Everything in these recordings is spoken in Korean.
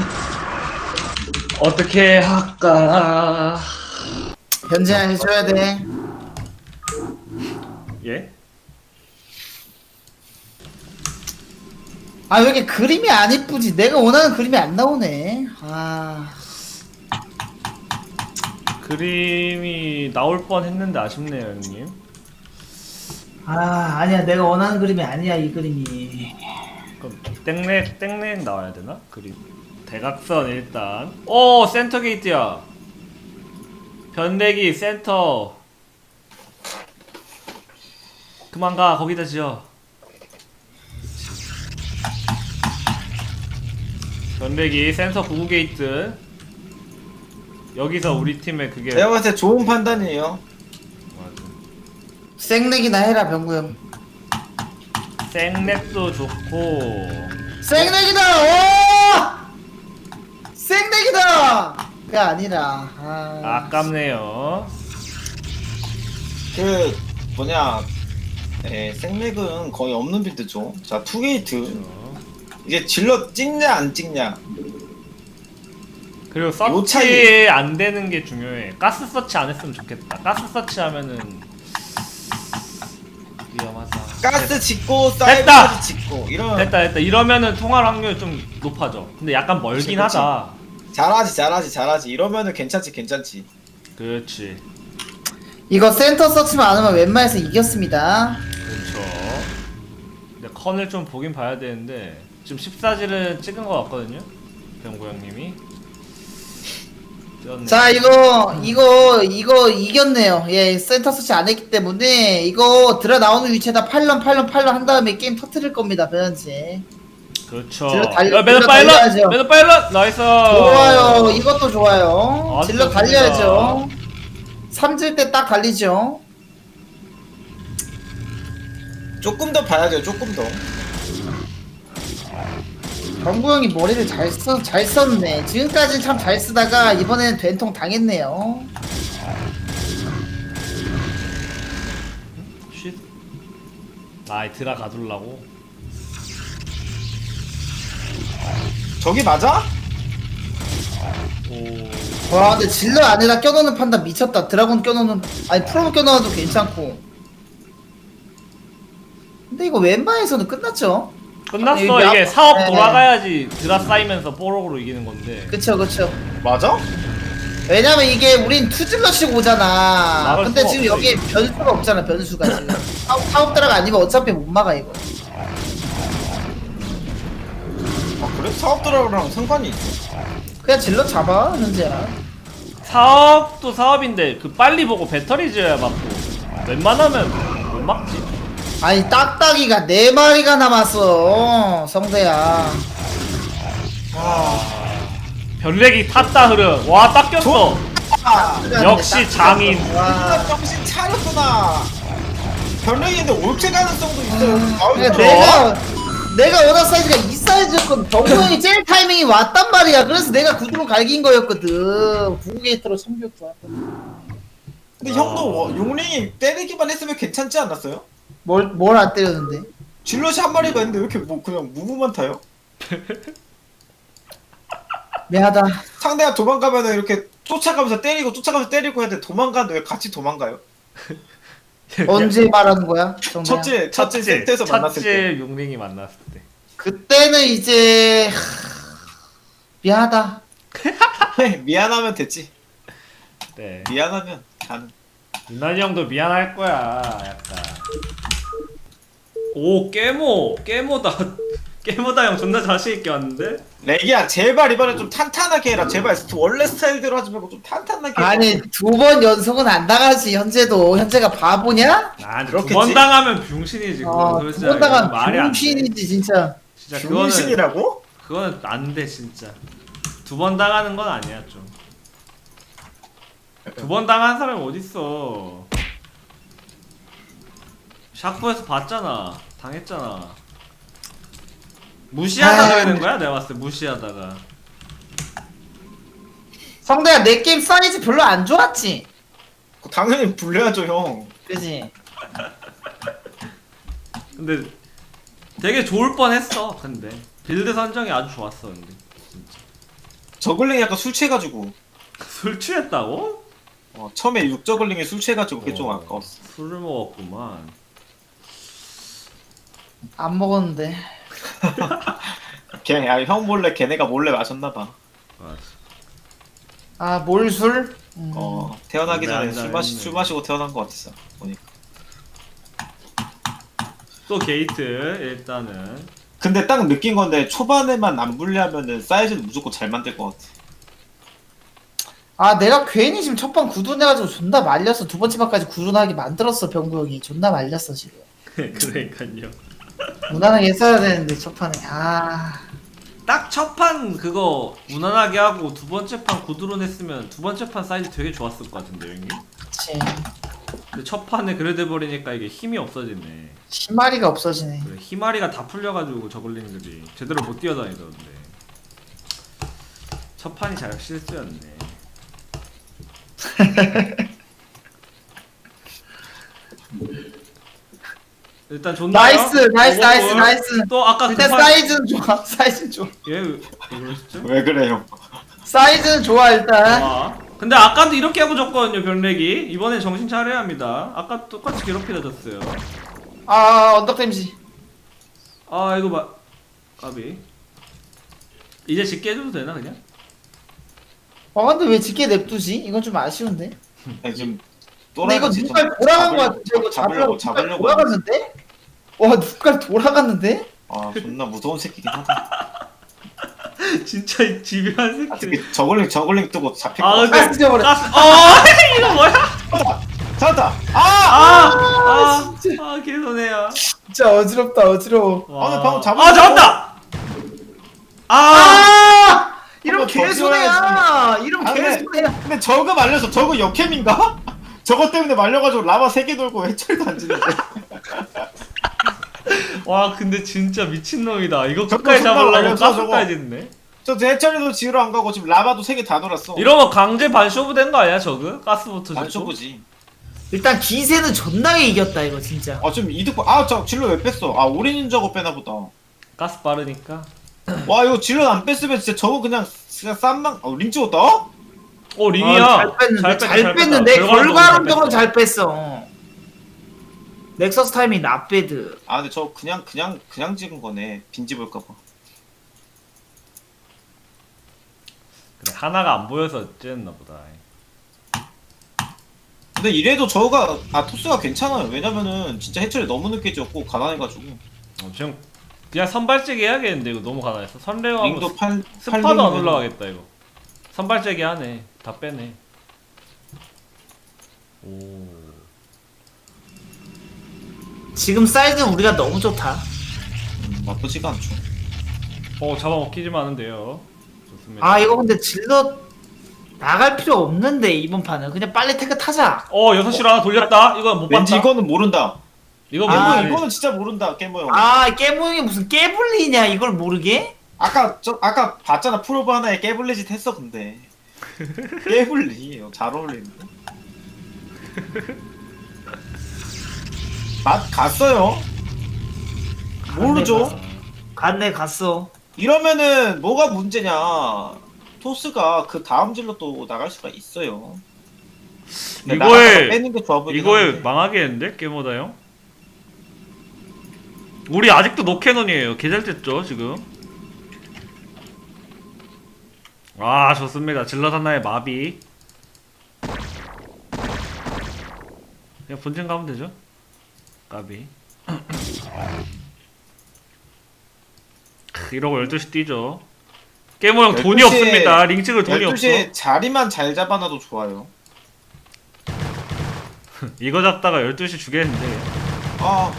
어떻게 할까? 현재야 해줘야 돼. 예? 아 왜 이렇게 그림이 안 이쁘지? 내가 원하는 그림이 안 나오네. 아 그림이 나올 뻔 했는데 아쉽네요, 형님. 아, 아니야 내가 원하는 그림이 아니야 이 그림이. 그럼 땡렉 땡렉 나와야 되나? 그림. 대각선 일단. 오 센터 게이트야. 변대기 센터. 그만 가 거기다 지어. 변대기 센터 99 게이트. 여기서 우리 팀의 그게 제가 봤을 때 좋은 판단이에요. 맞아. 생내기나 해라 병구 형. 생렉도 좋고 생내기다. 오! 생내기다. 그게 아니라. 아. 아깝네요. 그 뭐냐, 에, 생맥은 거의 없는 빌드죠. 자 투게이트 이제 질러 찍냐 안 찍냐. 그리고 요 서치 차이. 안 되는 게 중요해. 가스 서치 안 했으면 좋겠다. 가스 서치 하면은 위험하다. 가스 짓고 됐다! 사이버까지 짓고 이런 됐다 됐다. 이러면은 통할 확률 좀 높아져. 근데 약간 멀긴 그치, 그치. 하다. 잘하지 잘하지 잘하지 이러면은 괜찮지 괜찮지. 그렇지. 이거 센터 서치만 안 하면 웬만해서 이겼습니다. 그렇죠. 근데 컨을 좀 보긴 봐야 되는데 지금 14질은 찍은 것 같거든요. 병구 형님이. 찍었네. 자 이거 이거 이거 이겼네요. 예 센터 서치 안 했기 때문에 이거 들어 나오는 위치에다 8런 8런 8런 한 다음에 게임 터트릴 겁니다 변현재. 그렇죠. 질러 달려- 야, 매너 질러 파일럿! 달려야죠. 매너 파일럿! 나이스! 좋아요. 이것도 좋아요. 아, 질러. 달려야죠. 삼질 때딱 갈리죠. 조금 더 봐야죠 조금 더. 정구 형이 머리를 잘, 써, 잘 썼네. 지금까지는 참잘 쓰다가 이번에는 된통 당했네요. 쉿. 아이 드라 가둘라고? 저기 맞아? 오. 와 근데 질러 안에다 껴놓는 판단 미쳤다. 드라곤 껴놓는 아니 프로브 껴놓아도 괜찮고. 근데 이거 웬만해서는 끝났죠. 끝났어 이게 앞- 사업 네. 돌아가야지 드라 쌓이면서 뽀록으로 이기는 건데 그쵸 그쵸. 맞아? 왜냐면 이게 우린 투질러 치고 오잖아. 근데 수가 지금 없어, 여기에 변수가 없잖아 변수가 지금. 사업, 사업 드라가 아니면 어차피 못 막아 이거. 그래? 사업들하고랑 상관이 있어? 그냥 질러 잡아 현재야. 사업도 사업인데 그 빨리 보고 배터리 지어야 맞고 웬만하면 못 막지 아니 딱딱이가 네 마리가 남았어 성대야. 별내기 탔다 흐름 와딱 꼈어 아 역시 장인. 와. 정신 차렸구나. 변력인데 올체 가능성도 있어요. 아우, 그러니까 저- 내가 내가 원한 사이즈가 이 사이즈였거든. 정우 형이 제일 타이밍이 왔단 말이야. 그래서 내가 구두로 갈긴 거였거든. 구구게이트로 섬겼어. 근데 형도 워- 용링이 때리기만 했으면 괜찮지 않았어요? 뭘 뭘 안 때렸는데? 질럿이 한 마리가 있는데 왜 이렇게 뭐 그냥 무브만 타요? 미안하다. 상대가 도망가면 이렇게 쫓아가면서 때리고 쫓아가면서 때리고 해야 돼. 도망가는데 왜 같이 도망가요? 언제 말하는 거야? 정우야? 첫째 첫째 세트에서 만났을 때. 첫째 용링이 만났을 때 그때는 이제 하, 미안하다. 미안하면 됐지. 네. 미안하면 가능. 윤난이 형도 미안할 거야 약간 오 깨모 깨모다 깨모다 형 존나 자신있게 왔는데 레기야 제발 이번에 좀 탄탄하게 해라. 제발 원래 스타일대로 하지 말고 좀 탄탄하게. 해라. 아니 두 번 연속은 안 당하지 현재도 현재가 바보냐? 그렇겠지? 당하면 병신이지 아, 번 당한 말이 안 돼 병신이지 진짜. 진짜 그거는 중신이라고? 그거는 안 돼 진짜 두 번 당하는 건 아니야 좀 두 번 당한 사람이 어딨어 샤프에서 봤잖아 당했잖아 무시하다가 아이. 되는 거야 내가 봤을 때 무시하다가 성대야 내 게임 사이즈 별로 안 좋았지? 당연히 불려야죠 형. 그지? 근데 되게 좋을 뻔했어 근데 빌드 선정이 아주 좋았어 근데 진짜 저글링이 약간 술 취해가지고 술 취했다고? 어, 처음에 육 저글링이 술 취해가지고 그게 좀 어, 아까웠어 술을 먹었구만. 안 먹었는데. 걔, 아, 형 몰래 걔네가 몰래 마셨나 봐 아, 아, 몰술? 음. 어 태어나기 네, 전에 네, 술, 마시, 네. 술 마시고 태어난 것 같았어 보니까 또 게이트 일단은 근데 딱 느낀 건데 초반에만 안 불리하면은 사이즈는 무조건 잘 만들 것 같아 아, 내가 괜히 지금 첫판 구둔해가지고 존나 말렸어. 두 번째 판까지 구둔하게 만들었어, 병구 형이. 존나 말렸어, 지금. 그러니까요. 무난하게 했어야 되는데, 첫판에. 아. 딱 첫 판 그거 무난하게 하고 두 번째 판 구드론 했으면 두 번째 판 사이즈 되게 좋았을 것 같은데 형님. 그치. 근데 첫 판에 그래 돼 버리니까 이게 힘이 없어지네. 희마리가 없어지네. 그래, 희마리가 다 풀려가지고 저글링들이 제대로 못 뛰어다니던데. 첫 판이 잘 실수였네. 일단 좋나요? 나이스, 나이스, 어, 나이스, 뭘? 나이스. 또 아까 그 일단 판... 사이즈는 좋아, 사이즈는 좋아. 예, 왜 그러시죠? 왜 그래요? 사이즈는 좋아, 일단. 아, 근데 아까도 이렇게 하고 졌거든요 병렉이 이번엔 정신 차려야 합니다 아까 똑같이 괴롭히다 졌어요 아, 언덕 댐지. 아 이거 봐 까비 이제 짓게 해줘도 되나 그냥? 아, 근데 왜 짓게 냅두지? 이건 좀 아쉬운데. 지금 근데 이거 좀 돌아간 거 같아. 잡으려고, 이거 잡으려고 잡으려고 돌아갔는데? 와, 눈깔 돌아갔는데? 아 존나 무서운 새끼긴 하다 진짜 이 집요한 아, 새끼 특히 저글링 저글링 뜨고 잡힐 아것 같아 근데 지워버려. 가스 어 이거 뭐야? 찾았다 아! 아아 아, 개손해야 진짜 어지럽다, 어지러워. 아, 근데 방금 잡은 아 거- 잡았다 아 아! 이런 한번더 개손해야! 이런 아, 근데- 개손해야! 근데 저거 말려서 저거 역캠인가? 저거 때문에 말려가지고 라마 3개 돌고 해철도 안 지는데 와 근데 진짜 미친놈이다 이거 저거 끝까지 정말 잡으려고 말려서 가스까지 했네 저 해철이도 지으러 안 가고 지금 라마도 3개 다 돌았어 이러면 강제 반쇼부 된 거 아니야 저그? 가스부터 안 짓고? 쇼부지 일단 기세는 존나게 이겼다, 이거 진짜. 아 지금 이득 아저 질러 왜 뺐어 아 올인인 저거 빼나 보다 가스 빠르니까 와 이거 질러 안 뺐으면 진짜 저거 그냥 그냥 쌈망 어, 링 찍었다? 어? 어 링이야 아, 잘 뺐는데, 잘, 뺐다, 뺐다. 뺐는데, 결과론적으로. 잘 뺐어. 넥서스 타이밍 나배드. 아 근데 저 그냥 그냥 그냥 찍은 거네. 빈집 볼까봐. 그래 하나가 안 보여서 찌었나 보다. 근데 이래도 저거가 아 토스가 괜찮아요. 왜냐면은 진짜 해철이 너무 늦게 지었고 가난해가지고. 어, 지금 그냥 선발제기 해야겠는데 이거 너무 가난해서. 선레어하고 링도 팔 스파도 안 팔리면은- 올라가겠다 이거. 선발제기 하네. 다 빼네. 오 지금 사이즈는 우리가 너무 좋다. 음, 나쁘지가 않죠. 어, 잡아먹히지만 않은데요. 좋습니다. 아, 이거 근데 질러 나갈 필요 없는데, 이번 판은. 그냥 빨리 태그 타자. 어 6시로 하나 돌렸다. 이거 못 왠지 봤다. 이거는 모른다. 이거 아, 못 이거, 봤네 이거는 진짜 모른다 깨모 형. 아, 깨모형이 무슨 깨불리냐, 이걸 모르게? 아까 저 아까 봤잖아. 프로브 하나에 깨블리짓 했어 근데. 깨블리. 어, 잘 어울리는데 맛 갔어요. 모르죠? 갔네, 갔어. 이러면은 뭐가 문제냐? 토스가 그 다음 질로 또 나갈 수가 있어요. 이거에- 빼는 게 좋아 보이긴 이거에 하는데. 망하겠는데 게임보다 형? 우리 아직도 노캐논이에요. 개잘 됐죠 지금? 아 좋습니다. 질럿 하나의 마비. 그냥 본진 가면 되죠 까비 크, 이러고 12시 뛰죠 깨모 형 돈이 12시에 없습니다 링 찍을 돈이 없어 12시에 자리만 잘 잡아놔도 좋아요 이거 잡다가 12시 주겠는데 아.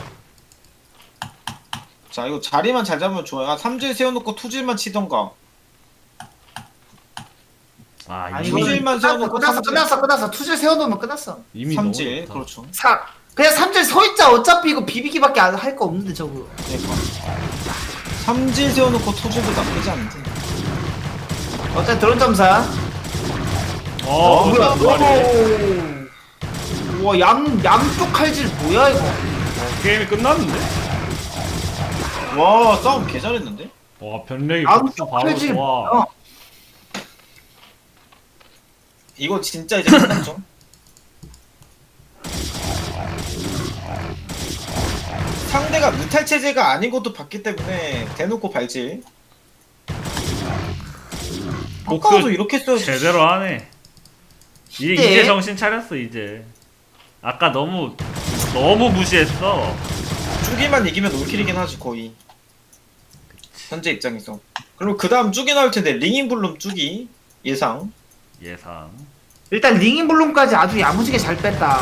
자, 이거 자리만 잘 잡으면 좋아요. 아, 3질 세워놓고 투질만 치던가. 아 이거는- 투질만 세워놓고 끝났어, 삼질. 끝났어, 끝났어. 투질 세워놓으면 끝났어. 이미 너무 3질, 좋다. 그렇죠. 사, 그냥 삼질 서있자. 어차피 이거 비비기밖에 할 거 없는데, 저거. 그러니까. 3질 세워놓고 투질도 나쁘지 않은데. 어차피 드론 점사. 어, 뭐야, 뭐야, 오. 우와, 양, 양쪽 칼질 뭐야, 이거. 게임이 끝났는데? 와, 싸움 개 잘했는데? 와 변력이 양쪽 바로 칼질 좋아 뭐야. 이거 진짜 이제 끝났죠? 상대가 무탈 체제가 아닌 것도 봤기 때문에 대놓고 발질. 아까도 복수 이렇게 써. 제대로 하네. 이제 네. 이제 정신 차렸어 이제. 아까 너무 너무 무시했어. 쭈기만 이기면 올킬이긴 하지 거의. 현재 입장에서. 그리고 그 다음 쭈기 나올 텐데 링인 블룸 쭈기 예상. 예상. 일단 링인 블룸까지 아주 야무지게 잘 뺐다.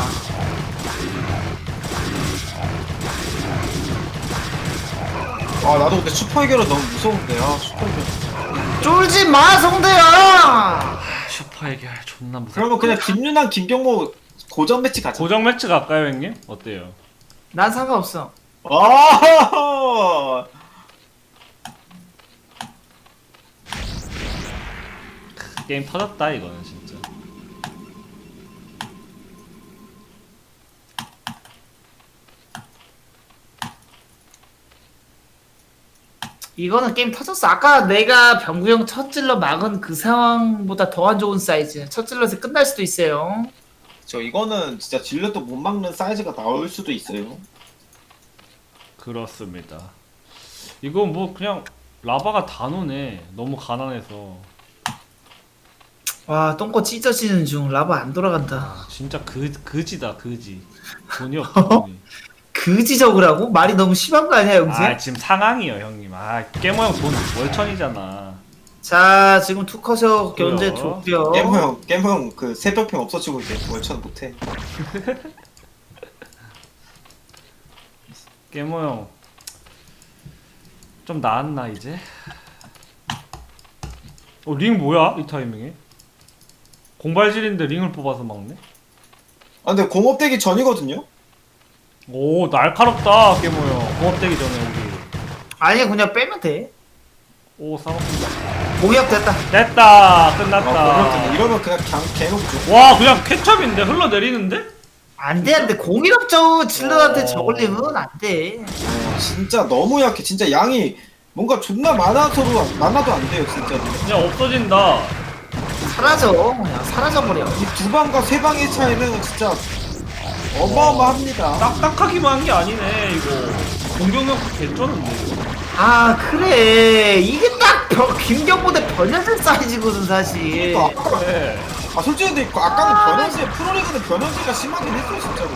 아 나도 근데 슈퍼 해결은 너무 무서운데 아 슈퍼 해결. 쫄지 마 성대야. 슈퍼 해결 존나 무섭. 그러면 그냥 김윤환 김경모 고정 매치 가자. 고정 매치 갈까요 형님? 어때요? 난 상관없어. 아 게임 터졌다 이거는 진짜. 이거는 게임 터졌어. 아까 내가 병구형 첫 질러 막은 그 상황보다 더 안 좋은 사이즈. 첫 질러에서 끝날 수도 있어요. 저 이거는 진짜 질려도 못 막는 사이즈가 나올 수도 있어요. 그렇습니다. 이거 뭐 그냥 라바가 다 노네. 너무 가난해서. 와 똥꼬 찢어지는 중 라바 안 돌아간다. 아, 진짜 그 그지다 그지. 돈이 없어 돈이. 그지적으라고? 말이 너무 심한 거 아니야 영재? 아 지금 상황이요 형님. 아 깨모 형돈 월천이잖아. 자 지금 투커셔 견제 그래요? 좋고요. 깨모 형, 깨모 형그 새벽평 없어지고 이제 월천 못해. 깨모 형. 좀 나았나 이제? 어 링 뭐야 이 타이밍에? 공발질인데 링을 뽑아서 막네? 아 근데 공업되기 전이거든요. 오 날카롭다 깨모 형. 공업되기 전에 우리. 아니 그냥 빼면 돼. 오 싸웠습니다. 공약 됐다. 됐다 아, 끝났다. 그렇군. 이러면 그냥 그냥 개놓죠. 와 그냥 케첩인데 흘러내리는데? 안돼 안돼 공일업죠 질러한테 어. 저걸리면 안돼. 어, 진짜 너무 약해. 진짜 양이 뭔가 존나 많아서도 많아도 안 돼요 진짜로. 그냥 없어진다. 사라져 그냥 사라져버려. 이 두 방과 세 방의 차이는 진짜 어마어마합니다. 딱딱하기만 한 게 아니네 이거. 공격력 개쩌는데 이거. 아 그래 이게 딱 벼- 김경보 대 변현재 사이즈거든 사실. 그러니까 아까, 그래. 아 솔직히 근데 아까는 변현재 프로리그는 변현재가 심하긴 했어 진짜로.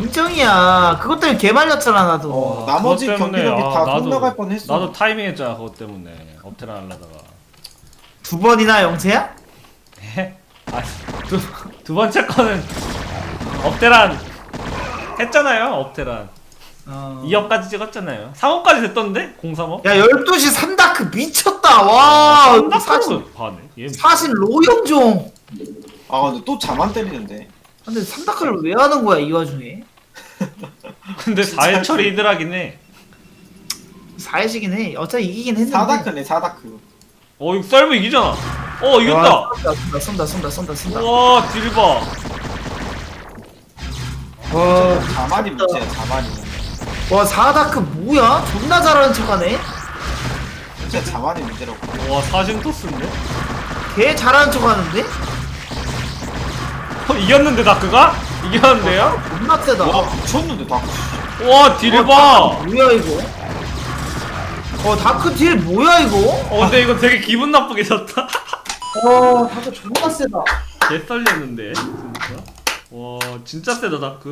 인정이야. 그것 때문에 개 말렸잖아 나도. 어, 나머지 그것 때문에, 경기력이 아, 다 나도- 빗나갈 뻔했어. 나도 타이밍 했잖아 그것 때문에 업테라 하려다가. 두 번이나 영재야? 아, 두, 두 번째 거는 업테란 했잖아요 업테란. 어. 2업까지 찍었잖아요. 3업까지 됐던데? 03업? 야 12시 3다크 미쳤다 와 사실, 사실. 얘 사실 로영종 아 근데 또 자만 때리는데. 근데 3다크를 왜 하는 거야 이 와중에 근데 4회 처리 이들하긴 해. 4회씩이긴 해 어차피 이기긴 했는데 사다크네 사다크. 어 이거 썰브 이기잖아. 어 이겼다. 와, 쏜다 쏜다 쏜다 쏜다 쏜다 와 딜봐. 와, 자만이 문제야 자만이. 와 4다크 뭐야? 존나 잘하는 척하네 진짜 자만이 문제라고. 와 사신토스인데? 개 잘하는 척하는데? 어, 이겼는데 다크가? 이겼는데요? 존나 세다 와 미쳤는데 다크. 와 딜을 봐. 뭐야 이거 어 다크 딜 뭐야 이거? 어 근데 이거 되게 기분 나쁘게 졌다. 와 다크 존나 세다 개 썰렸는데 진짜. 와 진짜 세다 다크.